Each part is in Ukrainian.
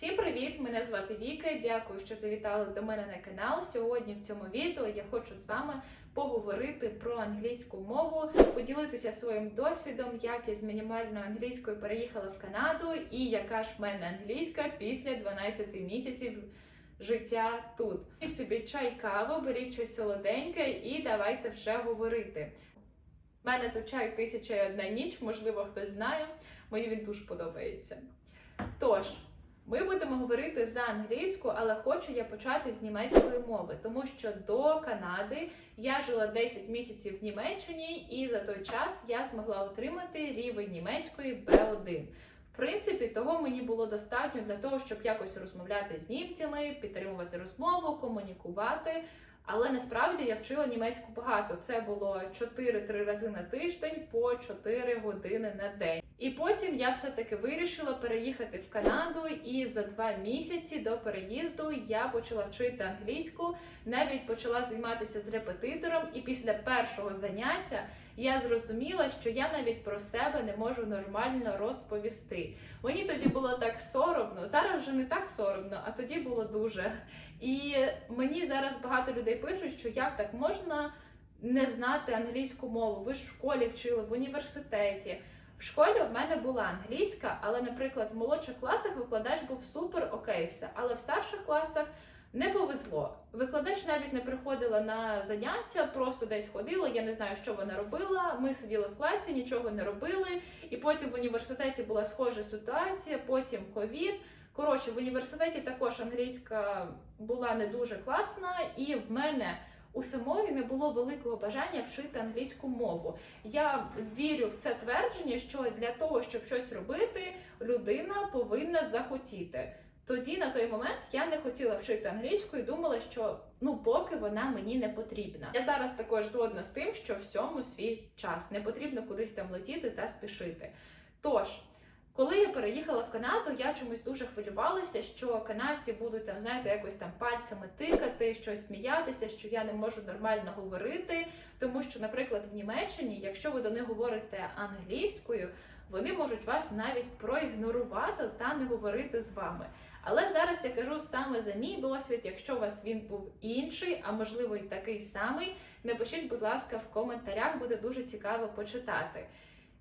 Всім привіт! Мене звати Віка. Дякую, що завітали до мене на канал. Сьогодні в цьому відео я хочу з вами поговорити про англійську мову, поділитися своїм досвідом, як я з мінімальною англійською переїхала в Канаду, і яка ж в мене англійська після 12 місяців життя тут. Беріть собі чай, каву, беріть щось солоденьке і давайте вже говорити. У мене тут чай тисяча і одна ніч, можливо, хтось знає. Мені він дуже подобається. Тож, ми будемо говорити за англійську, але хочу я почати з німецької мови, тому що до Канади я жила 10 місяців в Німеччині, і за той час я змогла отримати рівень німецької B1. В принципі, того мені було достатньо для того, щоб якось розмовляти з німцями, підтримувати розмову, комунікувати. Але насправді я вчила німецьку багато. Це було 4-3 рази на тиждень по 4 години на день. І потім я все-таки вирішила переїхати в Канаду, і за два місяці до переїзду я почала вчити англійську, навіть почала займатися з репетитором. І після першого заняття я зрозуміла, що я навіть про себе не можу нормально розповісти. Мені тоді було так соромно. Зараз вже не так соромно, а тоді було дуже. І мені зараз багато людей пишуть, що як так можна не знати англійську мову. Ви ж в школі вчили в університеті. В школі в мене була англійська, але, наприклад, в молодших класах викладач був супер окей, все. Але в старших класах не повезло. Викладач навіть не приходила на заняття, просто десь ходила. Я не знаю, що вона робила. Ми сиділи в класі, нічого не робили. І потім в університеті була схожа ситуація. Потім ковід. Коротше, в університеті також англійська була не дуже класна, і в мене у самої не було великого бажання вчити англійську мову. Я вірю в це твердження, що для того, щоб щось робити, людина повинна захотіти. Тоді на той момент я не хотіла вчити англійську і думала, що ну поки вона мені не потрібна. Я зараз також згодна з тим, що всьому свій час не потрібно кудись там летіти та спішити. Тож. Коли я переїхала в Канаду, я чомусь дуже хвилювалася, що канадці будуть там, знаєте, якось там пальцями тикати, щось сміятися, що я не можу нормально говорити. Тому що, наприклад, в Німеччині, якщо ви до них говорите англійською, вони можуть вас навіть проігнорувати та не говорити з вами. Але зараз я кажу саме за мій досвід. Якщо у вас він був інший, а можливо і такий самий, напишіть, будь ласка, в коментарях, буде дуже цікаво почитати.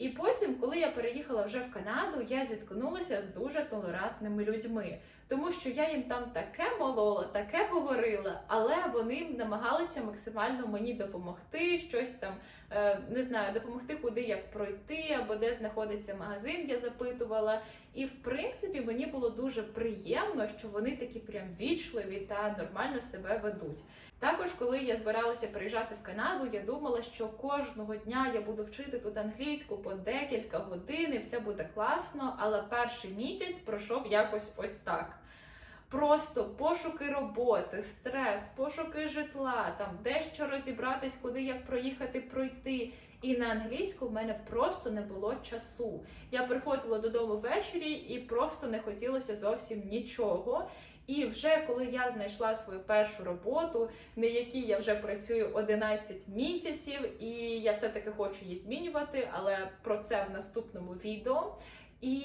І потім, коли я переїхала вже в Канаду, я зіткнулася з дуже толерантними людьми, тому що я їм там таке молола, таке говорила, але вони намагалися максимально мені допомогти, щось там е, не знаю, допомогти, куди як пройти, або де знаходиться магазин, я запитувала. І в принципі мені було дуже приємно, що вони такі прям вічливі та нормально себе ведуть. Також, коли я збиралася приїжджати в Канаду, я думала, що кожного дня я буду вчити тут англійську по декілька годин, і все буде класно. Але перший місяць пройшов якось ось так. Просто пошуки роботи, стрес, пошуки житла, там дещо розібратись, куди як проїхати, пройти. І на англійську в мене просто не було часу. Я приходила додому ввечері і просто не хотілося зовсім нічого. І вже коли я знайшла свою першу роботу, на якій я вже працюю 11 місяців, і я все-таки хочу її змінювати, але про це в наступному відео. І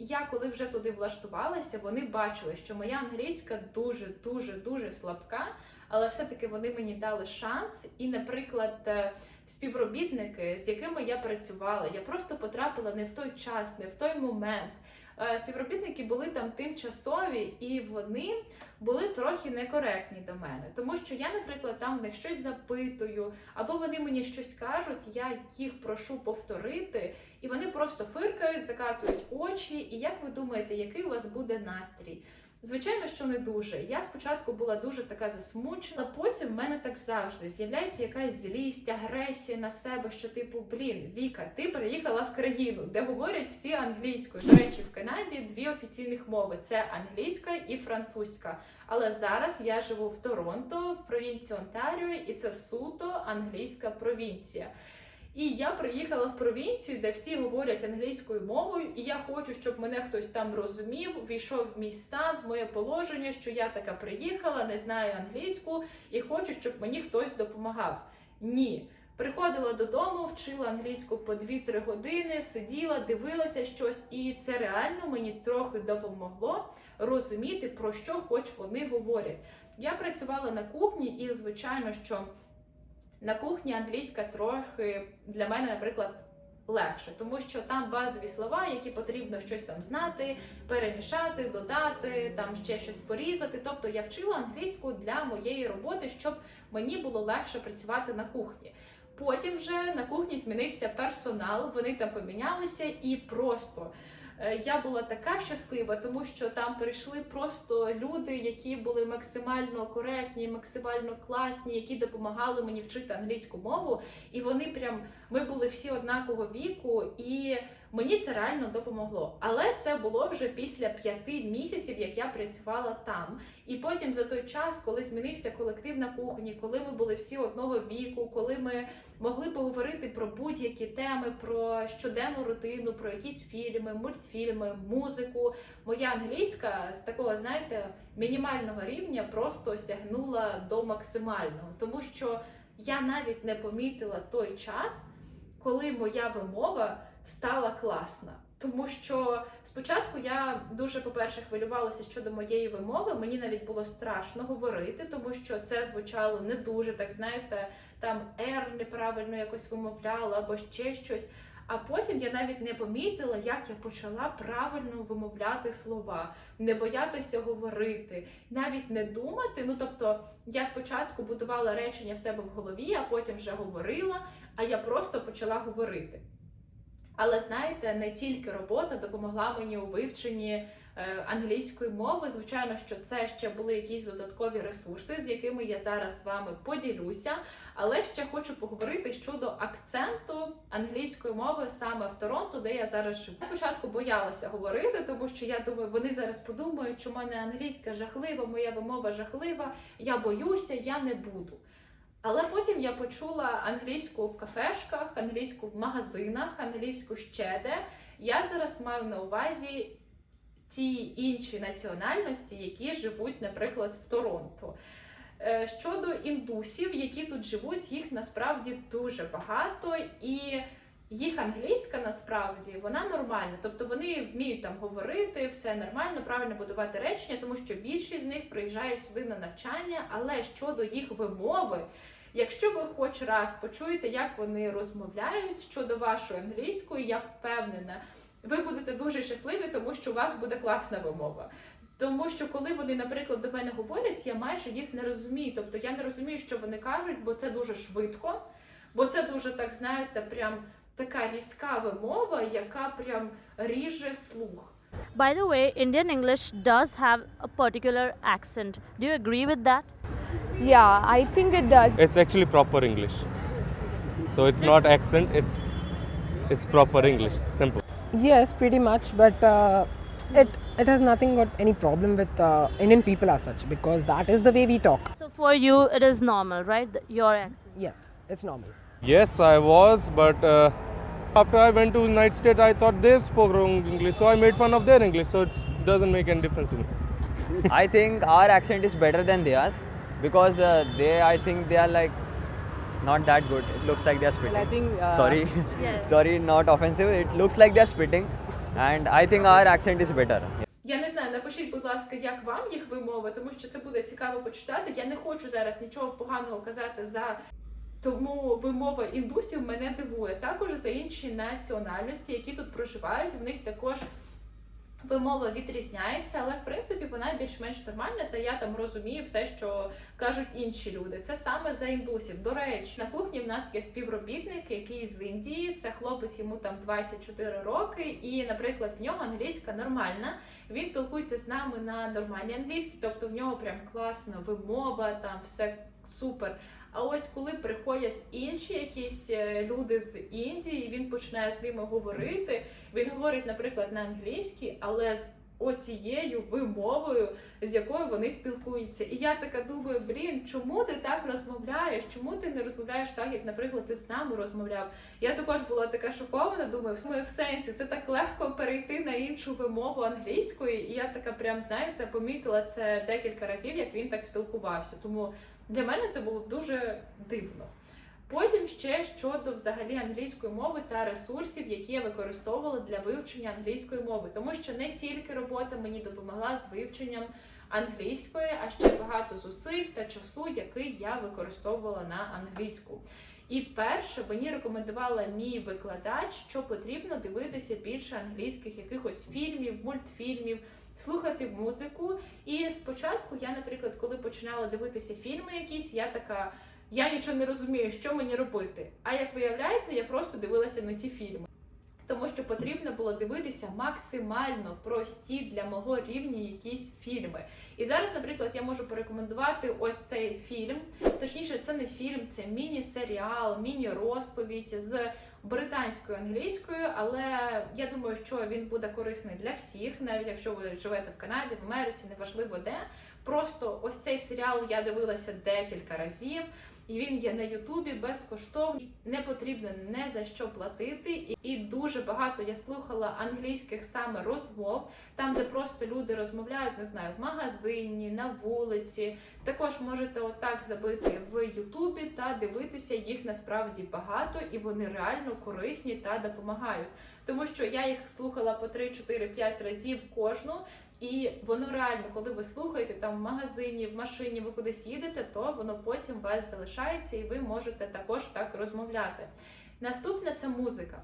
я, коли вже туди влаштувалася, вони бачили, що моя англійська дуже, дуже, дуже слабка, але все-таки вони мені дали шанс. І, наприклад, е, співробітники, з якими я працювала, я просто потрапила не в той час, не в той момент. Е, Співробітники були там тимчасові, і вони були трохи некоректні до мене, тому що я, наприклад, там в них щось запитую, або вони мені щось кажуть, я їх прошу повторити, і вони просто фиркають, закатують очі. І як ви думаєте, який у вас буде настрій? Звичайно, що не дуже. Я спочатку була дуже така засмучена, потім в мене так завжди з'являється якась злість, агресія на себе, що типу, блін, Віка, ти приїхала в країну, де говорять всі англійською. До речі, в Канаді дві офіційних мови: це англійська і французька. Але зараз я живу в Торонто, в провінції Онтаріо, і це суто англійська провінція. І я приїхала в провінцію, де всі говорять англійською мовою, і я хочу, щоб мене хтось там розумів, війшов в мій стан, в моє положення, що я така приїхала, не знаю англійську, і хочу, щоб мені хтось допомагав. Ні. Приходила додому, вчила англійську по 2-3 години, сиділа, дивилася щось, і це реально мені трохи допомогло розуміти, про що хоч вони говорять. Я працювала на кухні, і звичайно, що на кухні англійська трохи для мене, наприклад, легше, тому що там базові слова, які потрібно щось там знати, перемішати, додати, там ще щось порізати. Тобто я вчила англійську для моєї роботи, щоб мені було легше працювати на кухні. Потім вже на кухні змінився персонал, вони там помінялися і просто. Е, Я була така щаслива, тому що там прийшли просто люди, які були максимально коректні, максимально класні, які допомагали мені вчити англійську мову. І вони прям ми були всі однакового віку, і мені це реально допомогло. Але це було вже після п'яти місяців, як я працювала там. І потім за той час, коли змінився колектив на кухні, коли ми були всі одного віку, коли ми могли поговорити про будь-які теми, про щоденну рутину, про якісь фільми, мультфільми, музику. Моя англійська з такого, знаєте, мінімального рівня просто сягнула до максимального, тому що я навіть не помітила той час, коли моя вимова стала класна. Тому що спочатку я дуже, по-перше, хвилювалася щодо моєї вимови. Мені навіть було страшно говорити, тому що це звучало не дуже, так знаєте, там R неправильно якось вимовляла або ще щось. А потім я навіть не помітила, як я почала правильно вимовляти слова, не боятися говорити, навіть не думати. Ну тобто, я спочатку будувала речення в себе в голові, а потім вже говорила, а я просто почала говорити. Але знаєте, не тільки робота допомогла мені у вивченні е, англійської мови. Звичайно, що це ще були якісь додаткові ресурси, з якими я зараз з вами поділюся. Але ще хочу поговорити щодо акценту англійської мови саме в Торонто, де я зараз живу. Спочатку боялася говорити, тому що я думаю, вони зараз подумають, що в мене англійська жахлива, моя вимова жахлива. Я боюся, я не буду. Але потім я почула англійську в кафешках, англійську в магазинах, англійську ще де. Я зараз маю на увазі ті інші національності, які живуть, наприклад, в Торонто. Е, Щодо індусів, які тут живуть, їх насправді дуже багато, і їх англійська насправді вона нормальна. Тобто вони вміють там говорити, все нормально, правильно будувати речення, тому що більшість з них приїжджає сюди на навчання. Але щодо їх вимови, якщо ви хоч раз почуєте, як вони розмовляють щодо вашої англійської, я впевнена, ви будете дуже щасливі, тому що у вас буде класна вимова. Тому що коли вони, наприклад, до мене говорять, я майже їх не розумію. Тобто я не розумію, що вони кажуть, бо це дуже швидко, бо це дуже так, знаєте, прям така різка вимова, яка прям ріже слух. By the way, Indian English does have a particular accent. Do you agree with that? Yeah, I think it does. It's actually proper English. So it's not accent, it's it's proper English. Simple. Yes, pretty much, but uh, it it has nothing got any problem with uh, Indian people as such because that is the way we talk. So for you, it is normal, right? th- Your accent. Yes, it's normal. Yes, I was, but uh, after I went to United States, I thought they spoke wrong English, so I made fun of their English. So it doesn't make any difference to me. I think our accent is better than theirs because uh, they, I think they are like not that good. It looks like they are spitting. I think, uh, Sorry, Yes. sorry, not offensive. It looks like they are spitting, and I think our accent is better. Я не знаю, напишіть, будь ласка, як вам їх вимови, тому що це буде цікаво почитати. Я не хочу зараз нічого поганого казати за. Тому вимова індусів мене дивує. Також за інші національності, які тут проживають, в них також вимова відрізняється, але в принципі вона більш-менш нормальна, та я там розумію все, що кажуть інші люди. Це саме за індусів. До речі, на кухні в нас є співробітник, який з Індії. Це хлопець, йому там 24 роки, і, наприклад, в нього англійська нормальна. Він спілкується з нами на нормальній англійській, тобто в нього прям класна вимова, там все супер. А ось коли приходять інші якісь е, люди з Індії, він починає з ними говорити. Він говорить, наприклад, на англійській, але з оцією вимовою, з якою вони спілкуються. І я така думаю, блін, чому ти так розмовляєш? Чому ти не розмовляєш так, як, наприклад, ти з нами розмовляв? Я також була така шокована. Думаю, в сенсі це так легко перейти на іншу вимову англійської. І я така, прям знаєте, помітила це декілька разів, як він так спілкувався. Тому для мене це було дуже дивно. Потім ще щодо взагалі англійської мови та ресурсів, які я використовувала для вивчення англійської мови, тому що не тільки робота мені допомогла з вивченням англійської, а ще багато зусиль та часу, який я використовувала на англійську. І перше мені рекомендувала мій викладач, що потрібно дивитися більше англійських якихось фільмів, мультфільмів, слухати музику. І спочатку я, наприклад, коли починала дивитися фільми якісь, я така. Я нічого не розумію, що мені робити. А як виявляється, я просто дивилася на ті фільми. Тому що потрібно було дивитися максимально прості для мого рівня якісь фільми. І зараз, наприклад, я можу порекомендувати ось цей фільм. Точніше, це не фільм, це міні-серіал, міні-розповідь з британською англійською, але я думаю, що він буде корисний для всіх, навіть якщо ви живете в Канаді, в Америці, неважливо де. Просто ось цей серіал я дивилася декілька разів. І він є на Ютубі безкоштовний, не потрібно не за що платити. І, дуже багато я слухала англійських саме розмов, там, де просто люди розмовляють, не знаю, в магазині, на вулиці. Також можете отак забити в Ютубі та дивитися їх насправді багато, і вони реально корисні та допомагають. Тому що я їх слухала по 3, 4, 5 разів кожну. І воно реально, коли ви слухаєте там в магазині, в машині, ви кудись їдете, то воно потім у вас залишається, і ви можете також так розмовляти. Наступне це музика.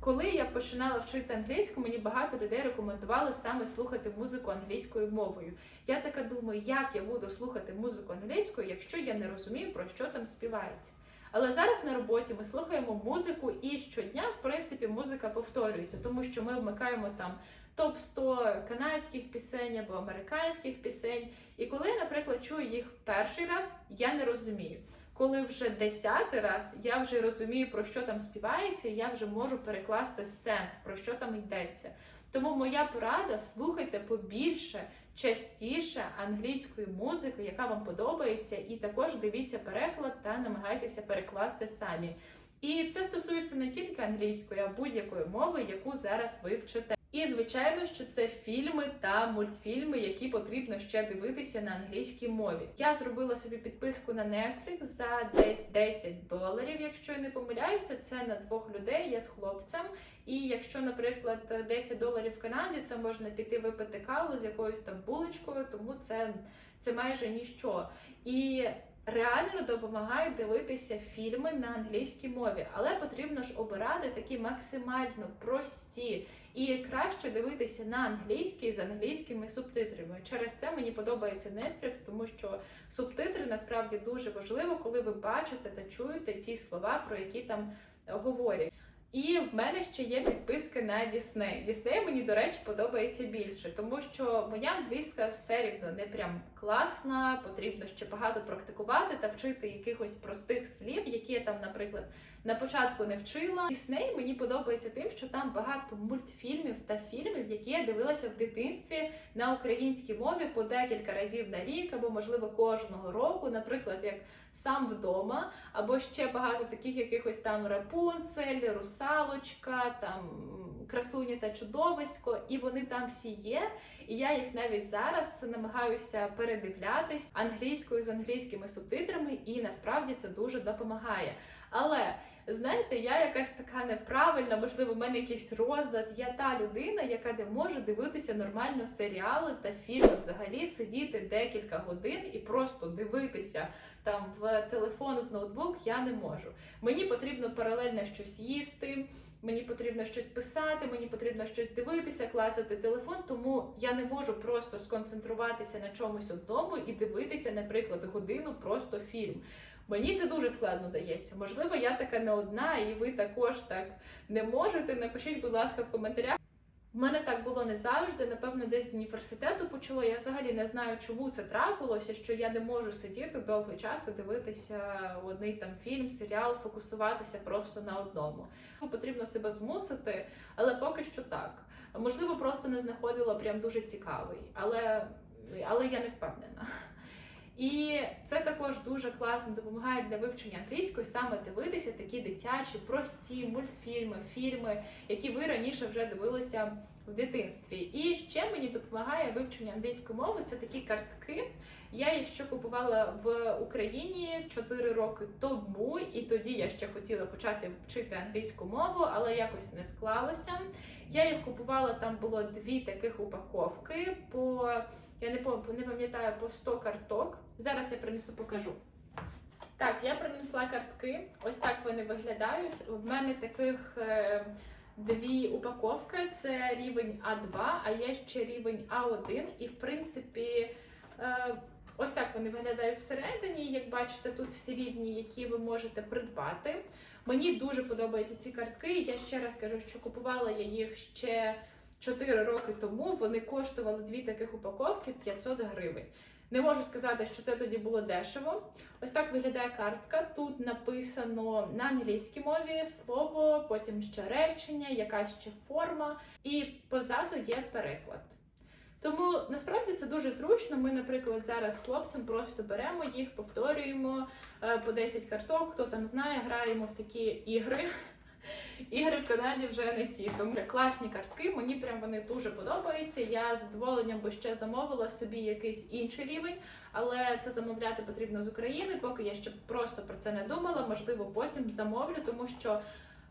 Коли я починала вчити англійську, мені багато людей рекомендували саме слухати музику англійською мовою. Я така думаю, як я буду слухати музику англійською, якщо я не розумію, про що там співається. Але зараз на роботі ми слухаємо музику, і щодня, в принципі, музика повторюється, тому що ми вмикаємо там топ 100 канадських пісень або американських пісень. І коли наприклад, чую їх перший раз, я не розумію. Коли вже десятий раз я вже розумію, про що там співається, і я вже можу перекласти сенс, про що там йдеться. Тому моя порада слухайте побільше, частіше англійської музики, яка вам подобається, і також дивіться переклад та намагайтеся перекласти самі. І це стосується не тільки англійської, а будь-якої мови, яку зараз ви вчите. І звичайно, що це фільми та мультфільми, які потрібно ще дивитися на англійській мові. Я зробила собі підписку на Netflix за десь 10 доларів, якщо я не помиляюся. Це на двох людей. Я з хлопцем. І якщо, наприклад, 10 доларів в Канаді, це можна піти випити каву з якоюсь там булочкою, тому це, це майже ніщо. І реально допомагають дивитися фільми на англійській мові, але потрібно ж обирати такі максимально прості. І краще дивитися на англійській з англійськими субтитрами. Через це мені подобається Netflix, тому що субтитри насправді дуже важливо, коли ви бачите та чуєте ті слова, про які там говорять. І в мене ще є підписка на Disney. Disney мені, до речі, подобається більше, тому що моя англійська все рівно не прям класна, потрібно ще багато практикувати та вчити якихось простих слів, які я там, наприклад, на початку не вчила. Disney мені подобається тим, що там багато мультфільмів та фільмів, які я дивилася в дитинстві на українській мові по декілька разів на рік, або можливо кожного року, наприклад, як сам вдома, або ще багато таких якихось там Рапунцель, Русалочка, там Красуня та Чудовисько, і вони там всі є. І я їх навіть зараз намагаюся передивлятись англійською з англійськими субтитрами, і насправді це дуже допомагає. Але знаєте, я якась така неправильна, можливо, в мене якийсь розлад. Я та людина, яка не може дивитися нормально серіали та фільми, взагалі сидіти декілька годин і просто дивитися там в телефон, в ноутбук я не можу. Мені потрібно паралельно щось їсти. Мені потрібно щось писати, мені потрібно щось дивитися, клацати телефон, тому я не можу просто сконцентруватися на чомусь одному і дивитися, наприклад, годину просто фільм. Мені це дуже складно дається. Можливо, я така не одна, і ви також так не можете. Напишіть, будь ласка, в коментарях. У мене так було не завжди. Напевно, десь з університету почало. Я взагалі не знаю, чому це трапилося, що я не можу сидіти довгий час і дивитися одний там фільм, серіал, фокусуватися просто на одному. Потрібно себе змусити, але поки що так. Можливо, просто не знаходила прям дуже цікавий, але, але я не впевнена. І це також дуже класно допомагає для вивчення англійської, саме дивитися такі дитячі, прості мультфільми, фільми, які ви раніше вже дивилися в дитинстві. І ще мені допомагає вивчення англійської мови. Це такі картки. Я їх ще купувала в Україні 4 роки тому, і тоді я ще хотіла почати вчити англійську мову, але якось не склалося. Я їх купувала, там було дві таких упаковки по я не пам- не пам'ятаю по 100 карток. Зараз я принесу, покажу. Так, я принесла картки. Ось так вони виглядають. В мене таких е, дві упаковки: це рівень А2, а є ще рівень А1. І в принципі, е, ось так вони виглядають всередині. Як бачите, тут всі рівні, які ви можете придбати. Мені дуже подобаються ці картки. Я ще раз кажу, що купувала я їх ще 4 роки тому. Вони коштували дві таких упаковки 500 гривень. Не можу сказати, що це тоді було дешево. Ось так виглядає картка. Тут написано на англійській мові слово, потім ще речення, яка ще форма, і позаду є переклад. Тому насправді це дуже зручно. Ми, наприклад, зараз з хлопцем просто беремо їх, повторюємо е, по 10 карток. Хто там знає, граємо в такі ігри. Ігри в Канаді вже не ті. Тому класні картки. Мені прям вони дуже подобаються. Я з задоволенням би ще замовила собі якийсь інший рівень, але це замовляти потрібно з України. Поки я ще просто про це не думала. Можливо, потім замовлю, тому що.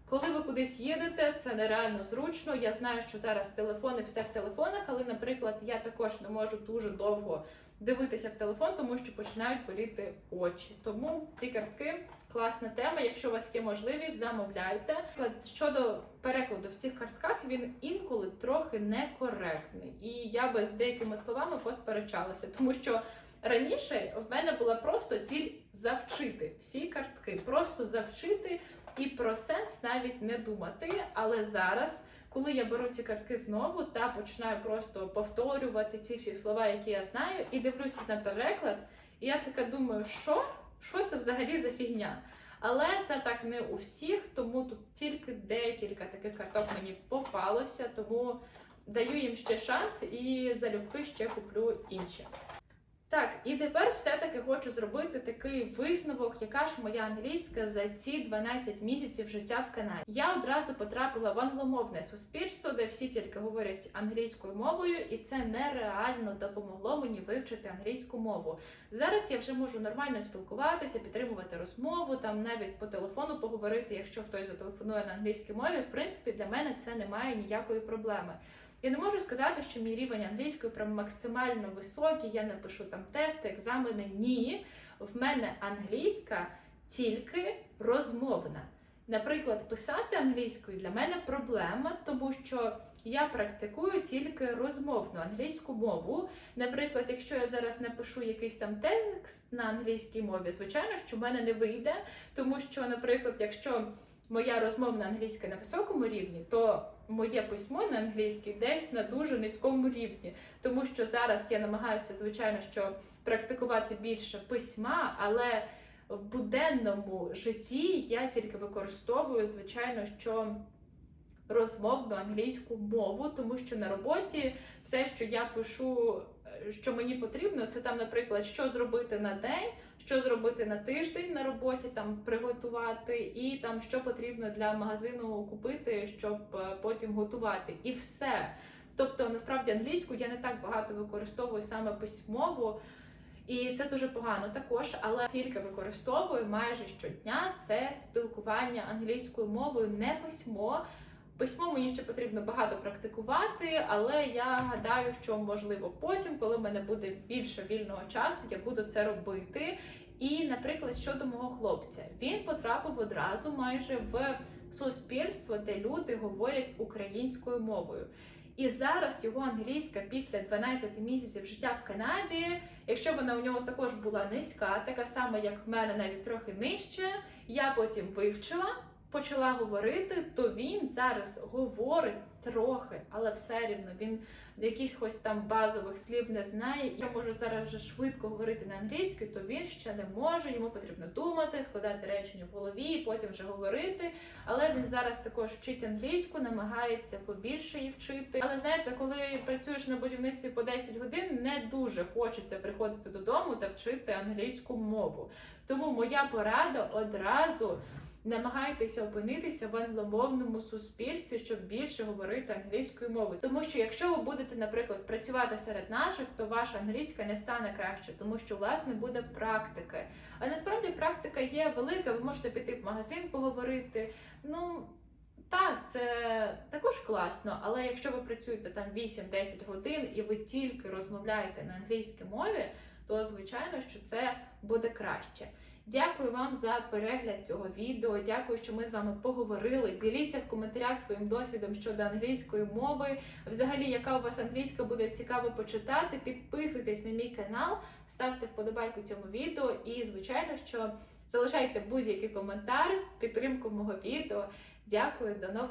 Коли ви кудись їдете, це нереально зручно. Я знаю, що зараз телефони все в телефонах, але, наприклад, я також не можу дуже довго дивитися в телефон, тому що починають боліти очі. Тому ці картки класна тема. Якщо у вас є можливість, замовляйте. Щодо перекладу в цих картках, він інколи трохи некоректний, і я би з деякими словами посперечалася, тому що. Раніше в мене була просто ціль завчити всі картки, просто завчити і про сенс навіть не думати. Але зараз, коли я беру ці картки знову та починаю просто повторювати ці всі слова, які я знаю, і дивлюся на переклад, і я така думаю, що? Що це взагалі за фігня? Але це так не у всіх, тому тут тільки декілька таких карток мені попалося, тому даю їм ще шанс і залюбки ще куплю інші. Так, і тепер все-таки хочу зробити такий висновок, яка ж моя англійська за ці 12 місяців життя в Канаді. Я одразу потрапила в англомовне суспільство, де всі тільки говорять англійською мовою, і це нереально допомогло мені вивчити англійську мову. Зараз я вже можу нормально спілкуватися, підтримувати розмову, там навіть по телефону поговорити, якщо хтось зателефонує на англійській мові. В принципі, для мене це немає ніякої проблеми. Я не можу сказати, що мій рівень англійської прям максимально високий. Я напишу там тести, екзамени. Ні, в мене англійська тільки розмовна. Наприклад, писати англійською для мене проблема, тому що я практикую тільки розмовну англійську мову. Наприклад, якщо я зараз напишу якийсь там текст на англійській мові, звичайно, що в мене не вийде, тому що, наприклад, якщо моя розмовна англійська на високому рівні, то моє письмо на англійській десь на дуже низькому рівні. Тому що зараз я намагаюся, звичайно, що практикувати більше письма, але в буденному житті я тільки використовую, звичайно, що розмовну англійську мову, тому що на роботі все, що я пишу, е, що мені потрібно, це там, наприклад, що зробити на день, що зробити на тиждень на роботі, там приготувати, і там що потрібно для магазину купити, щоб е, потім готувати, і все. Тобто, насправді англійську я не так багато використовую саме письмово. І це дуже погано також, але тільки використовую майже щодня це спілкування англійською мовою, не письмо. Письмо мені ще потрібно багато практикувати, але я гадаю, що можливо потім, коли в мене буде більше вільного часу, я буду це робити. І, наприклад, щодо мого хлопця, він потрапив одразу майже в суспільство, де люди говорять українською мовою. І зараз його англійська після 12 місяців життя в Канаді, якщо вона у нього також була низька, така сама, як в мене, навіть трохи нижче, я потім вивчила, почала говорити, то він зараз говорить трохи, але все рівно він якихось там базових слів не знає. Я можу зараз вже швидко говорити на англійській, то він ще не може. Йому потрібно думати, складати речення в голові, і потім вже говорити. Але він зараз також вчить англійську, намагається побільше її вчити. Але знаєте, коли працюєш на будівництві по 10 годин, не дуже хочеться приходити додому та вчити англійську мову. Тому моя порада одразу намагайтеся опинитися в англомовному суспільстві, щоб більше говорити англійською мовою. Тому що якщо ви будете, наприклад, працювати серед наших, то ваша англійська не стане краще, тому що у вас не буде практики. А насправді практика є велика. Ви можете піти в магазин поговорити. Ну так, це також класно, але якщо ви працюєте там 8-10 годин і ви тільки розмовляєте на англійській мові, то звичайно, що це буде краще. Дякую вам за перегляд цього відео. Дякую, що ми з вами поговорили. Діліться в коментарях своїм досвідом щодо англійської мови. Взагалі, яка у вас англійська буде цікаво почитати. Підписуйтесь на мій канал, ставте вподобайку цьому відео і, звичайно, що залишайте будь-який коментар, підтримку мого відео. Дякую, до нових.